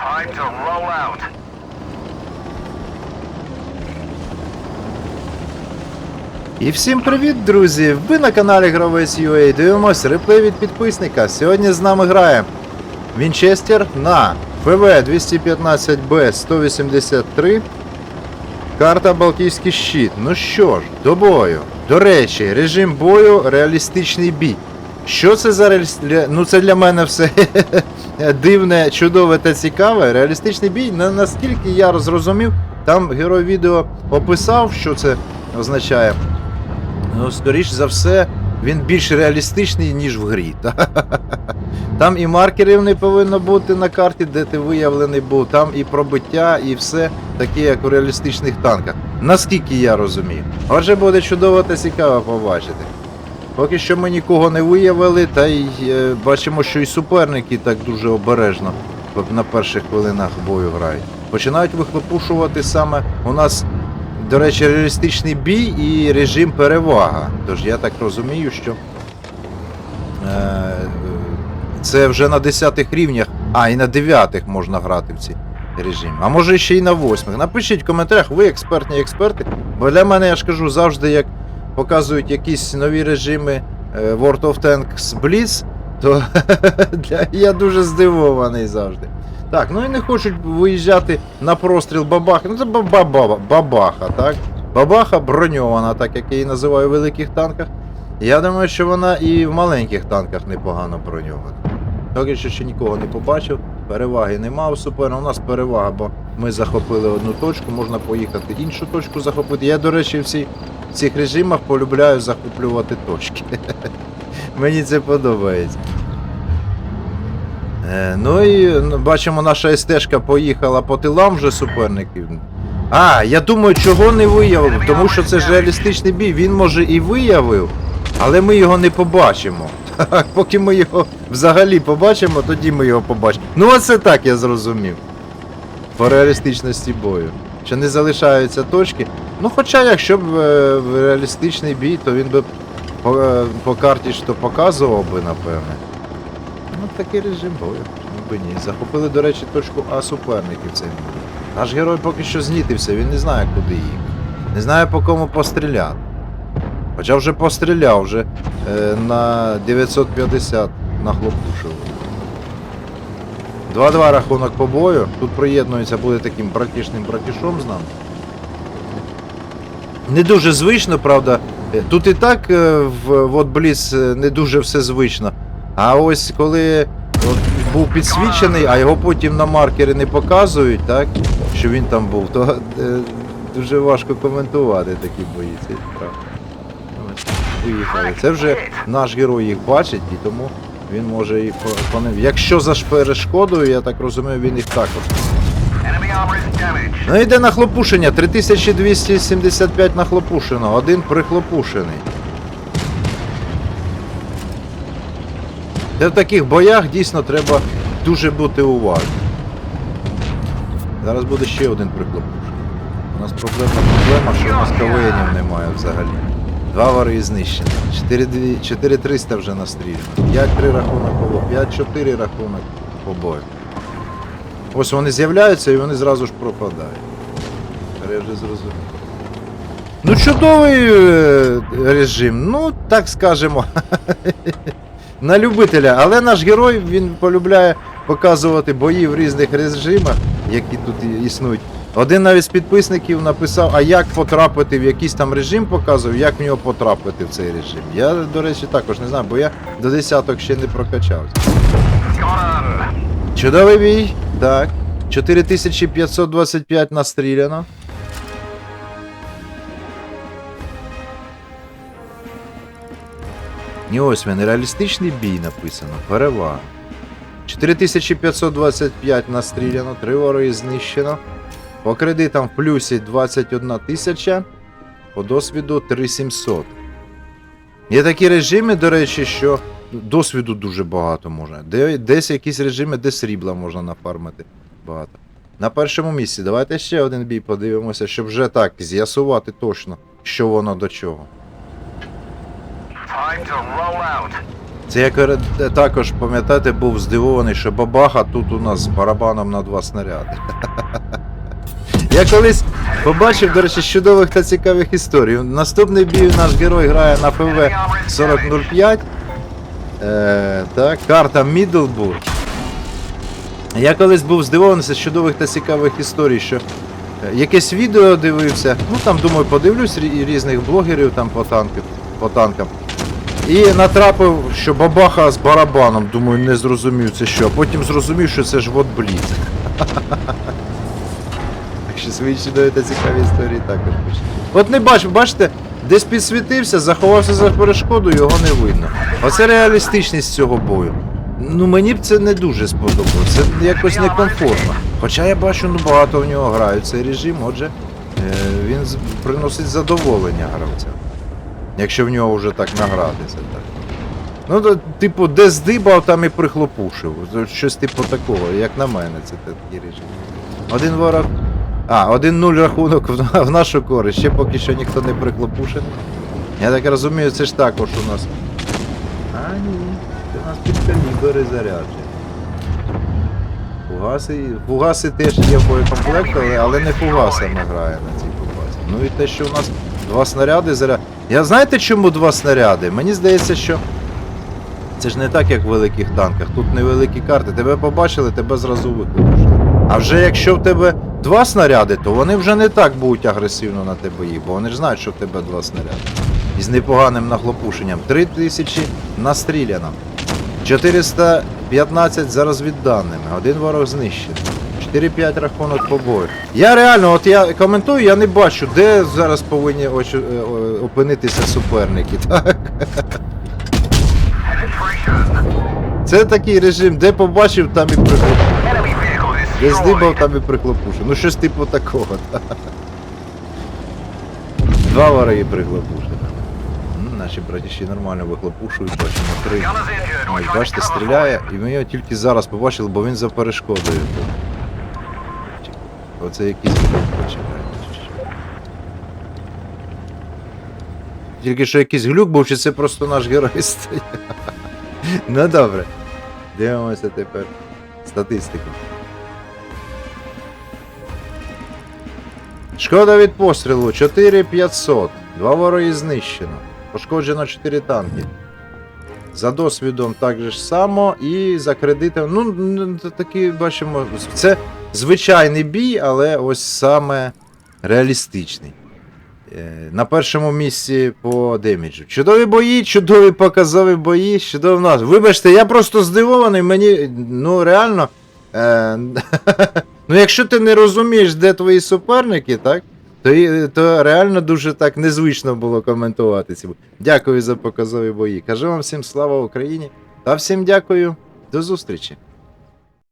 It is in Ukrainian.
Time to roll out. І всім привіт, друзі! Ви на каналі Гравець UA. Дивимось реплей від підписника. Сьогодні з нами грає Вінчестер на ПВ 215Б 183. Карта Балтійський щит. Ну що ж, до бою. До речі, режим бою реалістичний бій. Що це за реаліст... Ну це для мене все дивне, чудове та цікаве. Реалістичний бій, наскільки я зрозумів, там герой відео описав, що це означає. Ну, скоріш за все, він більш реалістичний, ніж в грі. Там і маркерів не повинно бути на карті, де ти виявлений був, там і пробиття, і все таке, як у реалістичних танках. Наскільки я розумію. Отже, буде чудово та цікаво побачити. Поки що ми нікого не виявили, та й е, бачимо, що і суперники так дуже обережно на перших хвилинах бою грають. Починають вихлопушувати саме у нас до речі, реалістичний бій і режим перевага. Тож я так розумію, що е, це вже на 10 рівнях, а і на 9 можна грати в ці режими. А може ще й на 8. Напишіть в коментарях, ви експертні експерти. Бо для мене, я ж кажу, завжди як показують якісь нові режими е, World of Tanks Blitz, то я дуже здивований завжди. Так, ну і не хочуть виїжджати на простріл бабахи. Ну це баба, бабаха, так? Бабаха броньована, так як я її називаю в великих танках. Я думаю, що вона і в маленьких танках непогано броньована. Поки що ще нікого не побачив, переваги нема у супера. У нас перевага, бо ми захопили одну точку, можна поїхати іншу точку захопити. Я, до речі, в, цих режимах полюбляю захоплювати точки. Мені це подобається. Е, ну і ну, бачимо, наша СТшка поїхала по тилам вже суперників. А, я думаю, чого не виявив, тому що це ж реалістичний бій, він може і виявив, але ми його не побачимо. Поки ми його взагалі побачимо, тоді ми його побачимо. Ну оце так я зрозумів. По реалістичності бою. Що не залишаються точки. Ну хоча якщо б е, в реалістичний бій, то він би по, е, по карті що показував би, напевне. Ну, такий режим бою. Чому ні. Захопили, до речі, точку А суперників цей. Наш герой поки що знітився, він не знає, куди їхати. Не знає по кому постріляти. Хоча вже постріляв, вже е, на 950 нахлопушив. 2-2 рахунок по бою. Тут приєднується, буде таким братішним братішом з нами. Не дуже звично, правда. Е, Тут і так е, в вот не дуже все звично. А ось коли от, був підсвічений, а його потім на маркери не показують, так? Що він там був, то е, дуже важко коментувати такі бої. Це правда. Виїхали. Це вже наш герой їх бачить, і тому він може їх по- по ним. Якщо за перешкодою, я так розумію, він їх також. Ну йде нахлопушення, 3275 нахлопушено, один прихлопушений. Та в таких боях дійсно треба дуже бути уважним. Зараз буде ще один прихлопушений. У нас проблемна проблема, що у нас КВНів немає взагалі. Два вари знищені. 4300 вже настріляно. 5-3 рахунок бою. 5-4 рахунок по. Ось вони з'являються і вони зразу ж пропадають. Я вже зрозумів. Ну, чудовий е, режим, ну, так скажемо. На любителя. Але наш герой він полюбляє показувати бої в різних режимах, які тут існують. Один навіть з підписників написав, а як потрапити в якийсь там режим показував, як в нього потрапити в цей режим. Я, до речі, також не знаю, бо я до десяток ще не прокачався. Чудовий бій. Так. 4525 настріляно. І ось він, реалістичний бій написано. Перевага. 4525 настріляно, 3 вороги знищено. По кредитам в плюсі 21 тисяча. По досвіду 3700. Є такі режими, до речі, що досвіду дуже багато можна. Десь якісь режими, де срібла можна нафармити багато. На першому місці. Давайте ще один бій подивимося, щоб вже так з'ясувати точно, що воно до чого. Це я також, пам'ятаєте, був здивований, що бабаха тут у нас з барабаном на два снаряди. Я колись побачив, до речі, чудових та цікавих історій. Наступний бій наш герой грає на ПВ 4005. Е, карта Мідлбург. Я колись був здивований з чудових та цікавих історій, що е, якесь відео дивився, ну там думаю, подивлюсь різних блогерів там по, танків, по танкам. І натрапив, що бабаха з барабаном, думаю, не зрозумів це що, а потім зрозумів, що це ж вот бліц. Так що свої чудові цікаві історії також пишуть. От не бачу, бачите, десь підсвітився, заховався за перешкоду, його не видно. Оце реалістичність цього бою. Ну мені б це не дуже сподобалося, це якось некомфортно. Хоча я бачу, ну багато в нього грають цей режим, отже, е, він приносить задоволення гравцям. Якщо в нього вже так награтися, так. Ну, то, типу, де здибав, там і прихлопушив. Щось типу такого, як на мене, це такий режим. Один ворог. А, 1-0 рахунок в, нашу користь. Ще поки що ніхто не прихлопушений. Я так розумію, це ж також у нас. А, ні. Це у нас під калібри заряджені. Фугаси. Фугаси теж є в боєкомплекту, але, але не фугасами грає на цій фугасі. Ну і те, що у нас два снаряди заряд. Я знаєте чому два снаряди? Мені здається, що. Це ж не так, як в великих танках. Тут невеликі карти. Тебе побачили, тебе зразу викликали. А вже якщо в тебе два снаряди, то вони вже не так будуть агресивно на тебе їх, бо вони ж знають, що в тебе два снаряди. І з непоганим нахлопушенням. 3000 настріляно. 415 за розвідданими. Один ворог знищений. 4-5 рахунок по бою. Я реально, от я коментую, я не бачу, де зараз повинні очі- е, опинитися суперники. Так? Це такий режим, де побачив, там і прихлопушив. Де здибав, там і прихлопушив. Ну щось типу такого. так. Два вороги прихлопушили. М, Наші братіші нормально вихлопушують, бачимо три. Ось, бачите, стріляє, і ми його тільки зараз побачили, бо він за перешкодою. Оце якийсь глюк починає. Тільки що якийсь глюк був, чи це просто наш герой стоїть. Ну добре. Дивимося тепер статистику. Шкода від пострілу 4500. Два вороги знищено. Пошкоджено 4 танки. За досвідом так же ж само і за кредитом. Ну, такі бачимо. Це звичайний бій, але ось саме реалістичний. Е, На першому місці по деміджу. Чудові бої, чудові показові бої, чудові нас. Вибачте, я просто здивований, мені. Ну, реально. Е, ну, якщо ти не розумієш, де твої суперники, так? То, то реально дуже так незвично було коментувати ці. Дякую за показові бої. Кажу вам всім слава Україні та всім дякую. До зустрічі.